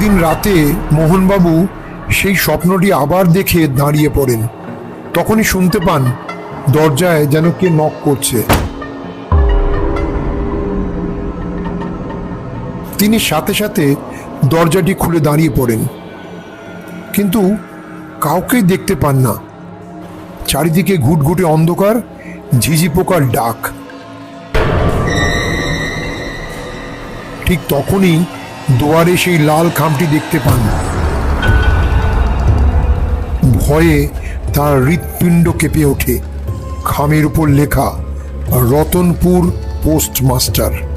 সেদিন রাতে মোহনবাবু সেই স্বপ্নটি আবার দেখে দাঁড়িয়ে পড়েন। তখনই শুনতে পান, দরজায় যেন কে নক করছে। তিনি সাথে সাথে দরজাটি খুলে দাঁড়িয়ে পড়েন। কিন্তু কাউকেই দেখতে পান না। চারিদিকে ঘুটঘুটে অন্ধকার, ঝিঝি পোকার ডাক। ঠিক তখনই দুয়ারে সেই লাল খামটি দেখতে পান। ভয়ে তার হৃৎপিণ্ড কেঁপে ওঠে। খামের উপর লেখা, রতনপুর পোস্টমাস্টার।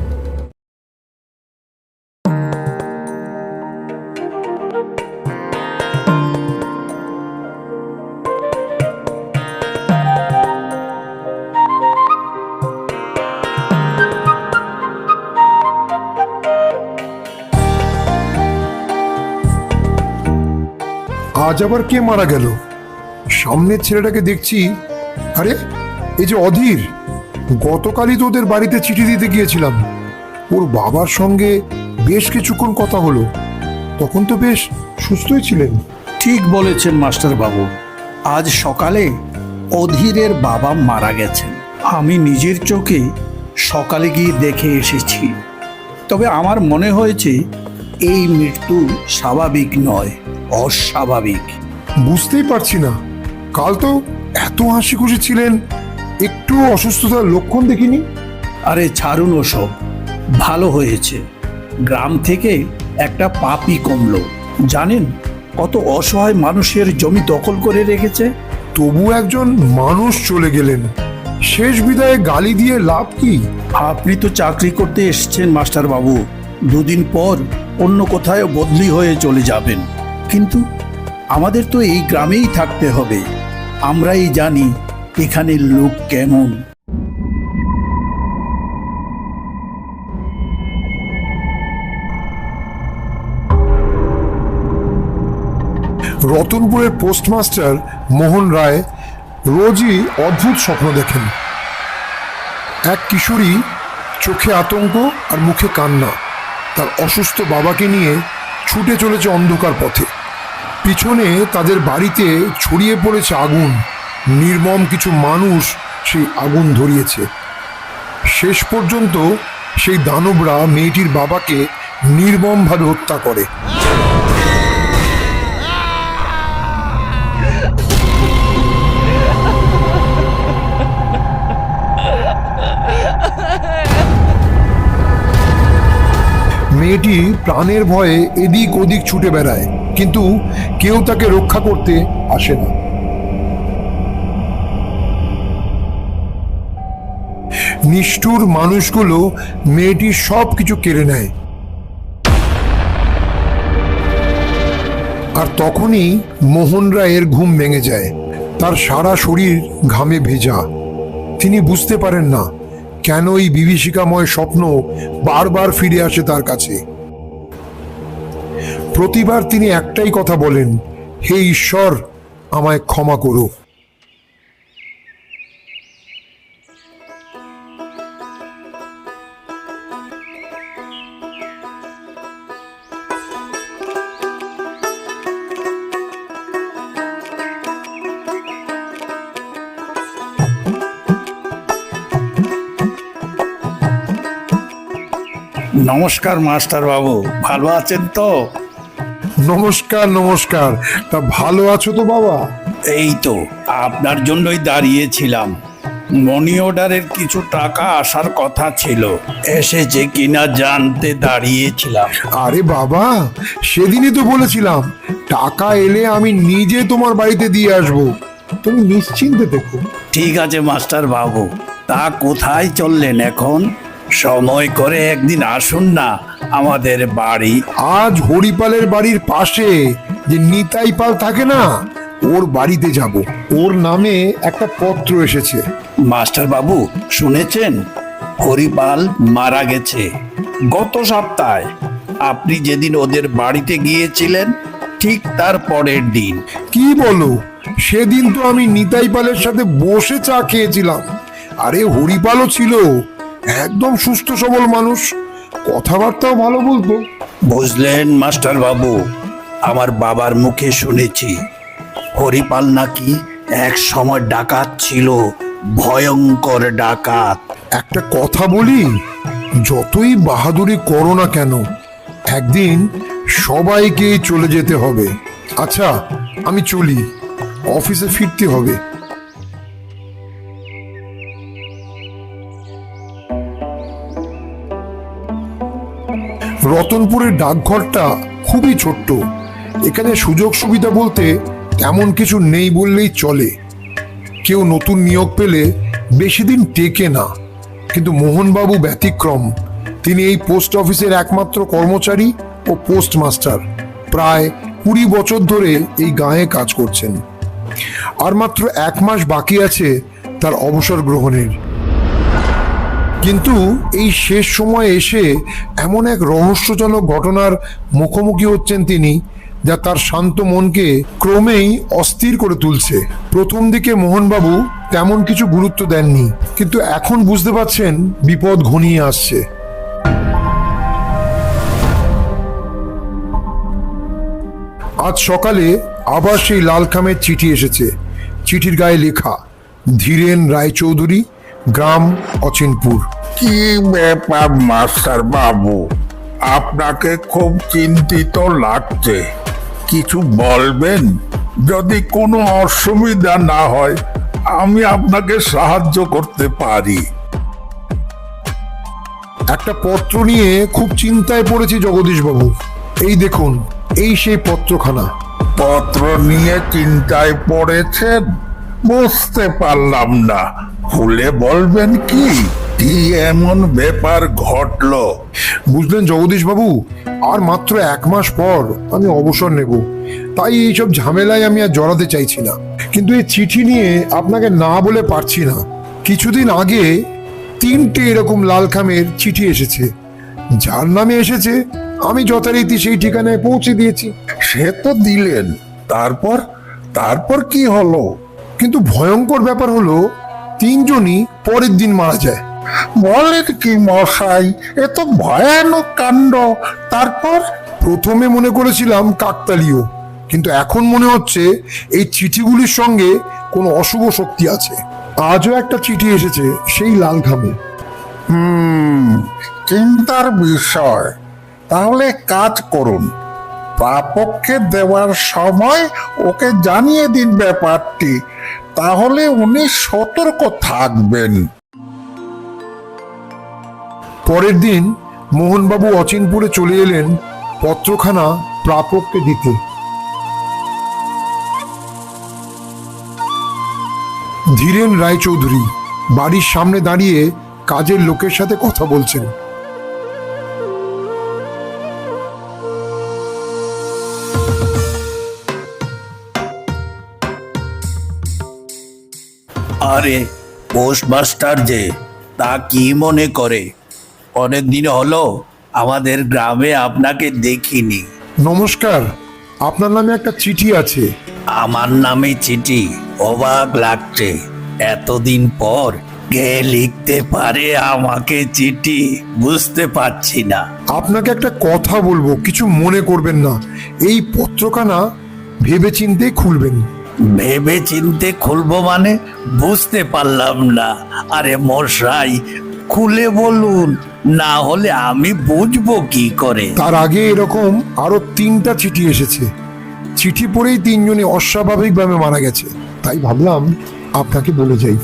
আজ আবার কে মারা গেল? সামনের ছেলেটাকে দেখছি, আরে, এই যে অধীর, গতকালই তো ওদের বাড়িতে চিঠি দিতে গিয়েছিলাম। ওর বাবার সঙ্গে বেশ কিছুক্ষণ কথা হলো। তখন তো বেশ সুস্থই ছিলেন। ঠিক বলেছেন মাস্টার বাবু আজ সকালে অধীরের বাবা মারা গেছেন। আমি নিজের চোখে সকালে গিয়ে দেখে এসেছি। তবে আমার মনে হয়েছে, এই মৃত্যু স্বাভাবিক নয়। অস্বাভাবিক। বুঝতেই পারছি না। কাল তো এত হাসি খুশি ছিলেন একটু অসুস্থতার লক্ষণ দেখিনি? আরে ছাড়ুন ওসব ভালো হয়েছে। গ্রাম থেকে একটা পাপি কমলো। জানেন কত অসহায় মানুষের জমি দখল করে রেখেছে? তবু একজন মানুষ চলে গেলেন। শেষ বিদায়ে গালি দিয়ে লাভ কি? আপনি তো চাকরি করতে এসেছেন মাস্টার বাবু দুদিন পর অন্য কোথায় বদলি হয়ে চলে যাবেন। কিন্তু আমাদের তো এই গ্রামেই থাকতে হবে। আমরাই জানি এখানের লোক কেমন। রতনপুরের পোস্টমাস্টার মোহন রায় রোজই অদ্ভুত স্বপ্ন দেখেন। এক কিশোরী চোখে আতঙ্ক আর মুখে কান্না। তার অসুস্থ বাবাকে নিয়ে ছুটে চলেছে অন্ধকার পথে। পিছনে তাদের বাড়িতে ছড়িয়ে পড়েছে আগুন। নির্মম কিছু মানুষ সেই আগুন ধরিয়েছে। শেষ পর্যন্ত সেই দানবরা মেয়েটির বাবাকে নির্মমভাবে হত্যা করে। মেয়েটি প্রাণের ভয়ে এদিক ওদিক ছুটে বেড়ায়, কিন্তু কেউ তাকে রক্ষা করতে আসে না। নিষ্ঠুর মানুষগুলো মেয়েটির সব কিছু কেড়ে নেয়। আর তখনই মোহন রায়ের ঘুম ভেঙে যায়। তার সারা শরীর ঘামে ভেজা। তিনি বুঝতে পারেন না কেন এই বিভীষিকাময় স্বপ্ন বারবার ফিরে আসে তার কাছে? প্রতিবার তিনি একটাই কথা বলেন, হে ঈশ্বর, আমায় ক্ষমা করো নমস্কার মাস্টার বাবু ভালো আছেন তো? নমস্কার নমস্কার। তা ভালো আছো তো বাবা? এই তো আপনার জন্যই দাঁড়িয়েছিলাম। মনি অর্ডারের কিছু টাকা আসার কথা ছিল এসেছে কিনা জানতে দাঁড়িয়েছিলাম। আরে বাবা সেদিনই তো বলেছিলাম টাকা এলে আমি নিজে তোমার বাড়িতে দিয়ে আসব। তুমি নিশ্চিন্তে দেখো। ঠিক আছে মাস্টার বাবু তা কোথায় চললেন এখন? সময় করে একদিন আসুন না আমাদের বাড়ি। আজ হরিপালের বাড়ির পাশে যে নিতাই পাল থাকে না ওর বাড়িতে যাব। ওর নামে একটা পত্র এসেছে। মাস্টার বাবু শুনেছেন? হরিপাল মারা গেছে। গত সপ্তাহে আপনি যেদিন ওদের বাড়িতে গিয়েছিলেন ঠিক তার পরের দিন। কি বলো? সেদিন তো আমি নিতাই পালের সাথে বসে চা খেয়েছিলাম। আরে হরিপালও ছিল একদম সুস্থ সবল মানুষ। কথাবার্তাও ভালো বলতো। বুঝলেন মাস্টার বাবু আমার বাবার মুখে শুনেছি হরিপাল নাকি এক সময় ডাকাত ছিল ভয়ঙ্কর ডাকাত। একটা কথা বলি যতই বাহাদুরি করো না কেন একদিন সবাইকে চলে যেতে হবে। আচ্ছা আমি চলি অফিসে ফিরতে হবে। রতনপুরের ডাকঘরটা খুবই ছোট্ট। এখানে সুযোগ সুবিধা বলতে তেমন কিছু নেই বললেই চলে। কেউ নতুন নিয়োগ পেলে বেশি দিন টেকে না। কিন্তু মোহনবাবু ব্যতিক্রম। তিনি এই পোস্ট অফিসের একমাত্র কর্মচারী ও পোস্টমাস্টার। প্রায় কুড়ি বছর ধরে এই গাঁয়ে কাজ করছেন। আর মাত্র এক মাস বাকি আছে তার অবসর গ্রহণের। কিন্তু এই শেষ সময়ে এসে এমন এক রহস্যজনক ঘটনার মুখোমুখি হচ্ছেন তিনি, যা তার শান্ত মনকে ক্রমেই অস্থির করে তুলছে। প্রথম দিকে মোহনবাবু তেমন কিছু গুরুত্ব দেননি, কিন্তু এখন বুঝতে পারছেন বিপদ ঘনিয়ে আসছে। আজ সকালে আবার সেই লাল খামের চিঠি এসেছে। চিঠির গায়ে লেখা, ধীরেন রায়চৌধুরী গ্রাম অচিনপুর। কি ব্যাপার মাস্টার বাবু? আপনাকে খুব চিন্তিত লাগছে। কিছু বলবেন? যদি কোনো অসুবিধা না হয় আমি আপনাকে সাহায্য করতে পারি। একটা পত্র নিয়ে খুব চিন্তায় পড়েছি জগদীশবাবু। এই দেখুন এই সেই পত্রখানা। পত্র নিয়ে চিন্তায় পড়েছেন? বুঝতে পারলাম না। খুলে বলবেন কি? কি এমন ব্যাপার ঘটলো? বুঝলেন জগদীশবাবু আর মাত্র এক মাস পর আমি অবসর নেব। তাই এইসব ঝামেলায় আমি আর জড়াতে চাইছি না। কিন্তু এই চিঠি নিয়ে আপনাকে না বলে পারছি না। কিছুদিন আগে তিনটে এরকম লাল খামের চিঠি এসেছে। যার নামে এসেছে আমি যথারীতি সেই ঠিকানায় পৌঁছে দিয়েছি। সে তো দিলেন। তারপর? তারপর কি হলো? কিন্তু ভয়ঙ্কর ব্যাপার হলো তিনজনই পরের দিন মারা যায়। বলেন কি মশাই? এ তো ভয়ানক কাণ্ড। তারপর? প্রথমে মনে করেছিলাম কাকতালীয় কিন্তু এখন মনে হচ্ছে এই চিঠিগুলির সঙ্গে কোনো অশুভ শক্তি আছে। আজও একটা চিঠি এসেছে সেই লাল খামে হুম চিন্তার বিষয়। তাহলে কাজ করুন। প্রাপককে দেওয়ার সময় ওকে জানিয়ে দিন ব্যাপারটি। তাহলে উনি সতর্ক থাকবেন। পরের দিন মোহনবাবু অচিনপুরে চলে এলেন পত্রখানা প্রাপককে দিতে। ধীরেন রায়চৌধুরী বাড়ির সামনে দাঁড়িয়ে কাজের লোকের সাথে কথা বলছেন। আরে পোস্টমাস্টার যে তা কি মনে করে? অনেক দিন হলো আমাদের গ্রামে আপনাকে দেখিনি। নমস্কার আপনার নামে একটা চিঠি আছে। আমার নামে চিঠি অবাক লাগছে। এতদিন পর কে লিখতে পারে আমাকে চিঠি বুঝতে পারছি না। আপনাকে একটা কথা বলব কিছু মনে করবেন না। এই পত্রখানা ভেবে চিন্তে খুলবেন। ভেবে চিনতে খুলবো মানে বুঝতে পারলাম না। আরে মশাই খুলে বলুন না হলে আমি বুঝব কি করে? তার আগে এরকম আরও তিনটা চিঠি এসেছে। চিঠি পড়েই তিনজনই অস্বাভাবিকভাবে মারা গেছে। তাই ভাবলাম আপনাকে বলে যাই।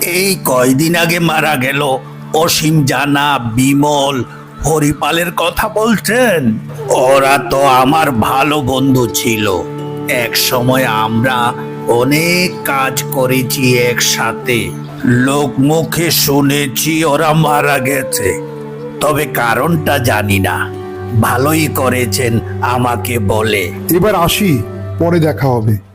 এই কয়দিন আগে মারা গেল অসীম জানা বিমল হরিপালের কথা বলছেন? ওরা তো আমার ভালো বন্ধু ছিল। এক সময় আমরা অনেক কাজ করেছি একসাথে। লোক মুখে শুনেছি ওরা মারা গেছে। তবে কারণটা জানি না। ভালোই করেছেন আমাকে বলে। এবার আসি, পরে দেখা হবে।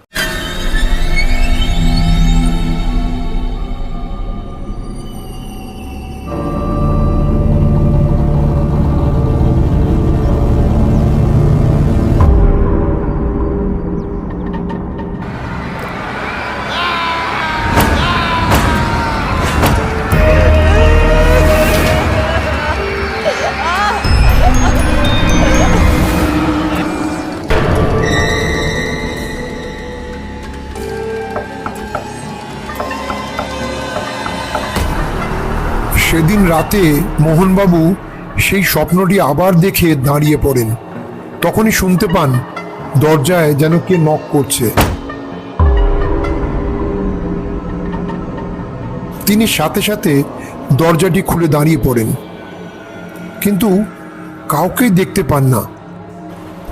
সেদিন রাতে মোহনবাবু সেই স্বপ্নটি আবার দেখে দাঁড়িয়ে পড়েন। তখনই শুনতে পান, দরজায় যেন কে নক করছে। তিনি সাথে সাথে দরজাটি খুলে দাঁড়িয়ে পড়েন। কিন্তু কাউকেই দেখতে পান না।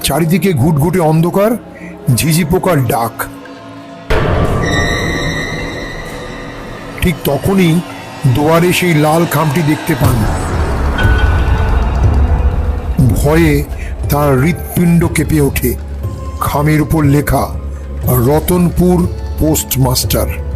চারিদিকে ঘুটঘুটে অন্ধকার, ঝিঝি পোকার ডাক। ঠিক তখনই দুয়ারে সেই লাল খামটি দেখতে পান। ভয়ে তার হৃৎপিণ্ড কেঁপে ওঠে। খামের উপর লেখা, রতনপুর পোস্টমাস্টার।